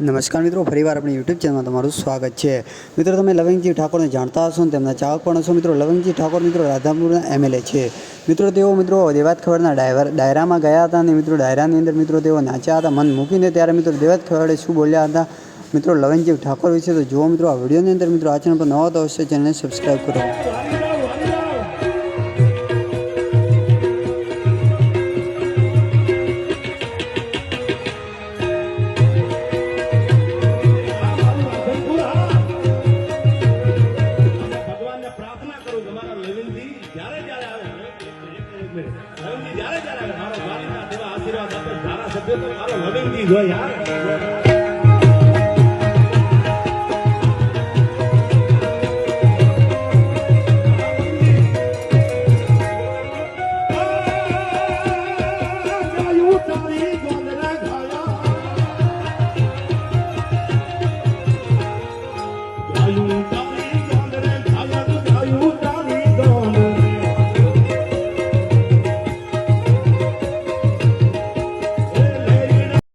નમસ્કાર મિત્રો, ફરીવાર આપણી યુટ્યુબ ચેનલમાં તમારું સ્વાગત છે. મિત્રો, તમે લવિંગજી ઠાકોરને જાણતા હશો ને તેમના ચાહક પણ હશો. મિત્રો, લવિંગજી ઠાકોર મિત્રો રાધાપુરના એમએલએ છે. મિત્રો, તેઓ મિત્રો દેવાત ખવડના ડાયવર ડાયરામાં ગયા હતા અને મિત્રો, ડાયરાની અંદર મિત્રો તેઓ નાચ્યા હતા, મન મૂકીને ત્યારે મિત્રો દેવાત ખવડે શું બોલ્યા હતા? મિત્રો, લવિંગજી ઠાકોર વિશે તો જુઓ મિત્રો, આ વિડીયોની અંદર મિત્રો આ ચેનલ પર નવા તો હશે ચેનલને સબસ્ક્રાઈબ કરો. લવિંગજી જ્યારે જ્યારે આવે લવિનજી જ્યારે જ્યારે આવે, મારો દ્વારિકા દેવા આશીર્વાદ આપે, ધારાસભ્ય તો મારો લવિનજી જ યાર.